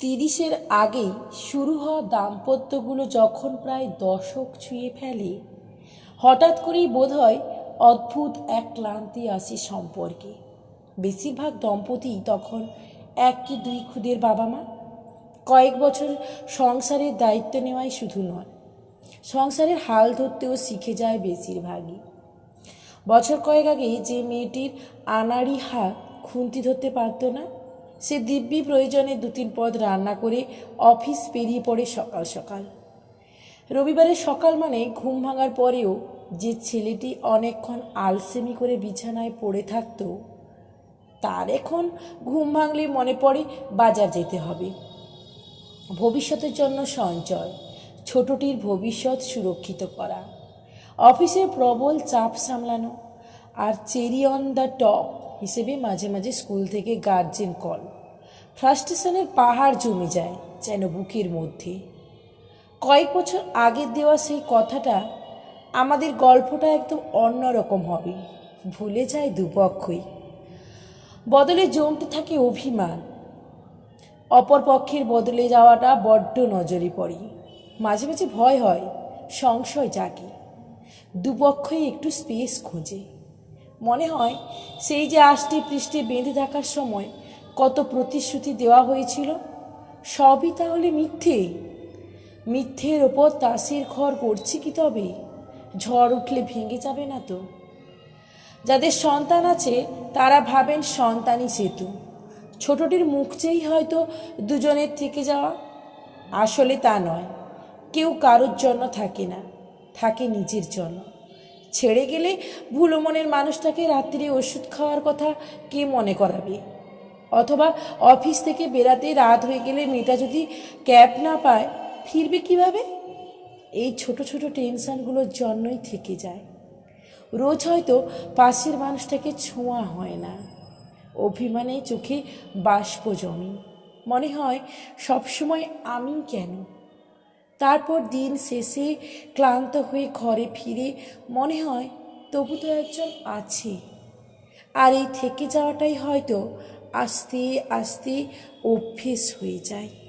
তিরিশের আগেই শুরু হওয়া দাম্পত্যগুলো যখন প্রায় দশক ছুঁয়ে ফেলে, হঠাৎ করেই বোধ হয় অদ্ভুত এক ক্লান্তি আসে সম্পর্কে। বেশিরভাগ দম্পতি তখন এক কি দুই খুদের বাবা মা কয়েক বছর সংসারের দায়িত্ব নেওয়াই শুধু নয়, সংসারের হাল ধরতেও শিখে যায় বেশিরভাগই। বছর কয়েক আগে যে মেয়েটির আনাড়ি হাত খুন্তি ধরতে পারত না সে দিব্যি প্রয়োজনে দু তিন পদ রান্না করে অফিস পেরিয়ে পড়ে সকাল সকাল। রবিবারের সকাল মানে ঘুম ভাঙার পরেও যে ছেলেটি অনেকক্ষণ আলসেমি করে বিছানায় পড়ে থাকতো, তার এখন ঘুম ভাঙলে মনে পড়ে বাজার যেতে হবে। ভবিষ্যতের জন্য সঞ্চয়, ছোটটির ভবিষ্যৎ সুরক্ষিত করা, অফিসের প্রবল চাপ সামলানো আর চেরি অন দ্য টপ হিসেবে মাঝে মাঝে স্কুল থেকে গার্জেন কল। ফ্রাস্ট্রেশনের পাহাড় জমে যায় যেন বুকের মধ্যে। কয়েক বছর আগের দেওয়া সেই কথাটা আমাদের গল্পটা একদম অন্যরকম হবে। ভুলে যায় দুপক্ষই। বদলে জমতে থাকে অভিমান। অপর পক্ষের বদলে যাওয়াটা বড্ড নজরে পড়ে। মাঝে মাঝে ভয় হয়, সংশয় জাগে। দুপক্ষই একটু স্পেস খোঁজে। মনে হয় সেই যে আষ্টি পৃষ্ঠে বেঁধে থাকার সময় কত প্রতিশ্রুতি দেওয়া হয়েছিল? সবই তাহলে মিথ্যে। মিথ্যের ওপর তাসির ঘর করছি কি তবে? ঝড় উঠলে ভেঙে যাবে না তো। যাদের সন্তান আছে, তারা ভাবেন সন্তানই সেতু। ছোটটির মুখ চেয়েই হয়তো দুজনের থেকে যাওয়া। আসলে তা নয়। কেউ কারোর জন্য থাকে না, থাকে নিজের জন্য। ছেড়ে গেলে ভুলো মনের মানুষটাকে রাত্রিরে ওষুধ খাওয়ার কথা কে মনে করাবে? অথবা অফিস থেকে বেরাতে রাত হয়ে গেলে মেয়েটা যদি ক্যাব না পায়, ফিরবে কীভাবে? এই ছোট ছোট টেনশনগুলোর জন্যই থেকে যায়। রোজ হয়তো পাশের মানুষটাকে ছোঁয়া হয় না। অভিমানে চোখে বাষ্প জমে। মনে হয়, সবসময় আমি কেন তারপর দিন শেষে ক্লান্ত হয়ে ঘরে ফিরে মনে হয় তবু তো একজন আছে। আর এই থেকে যাওয়াটাই হয়তো আস্তে আস্তে অভ্যেস হয়ে যায়।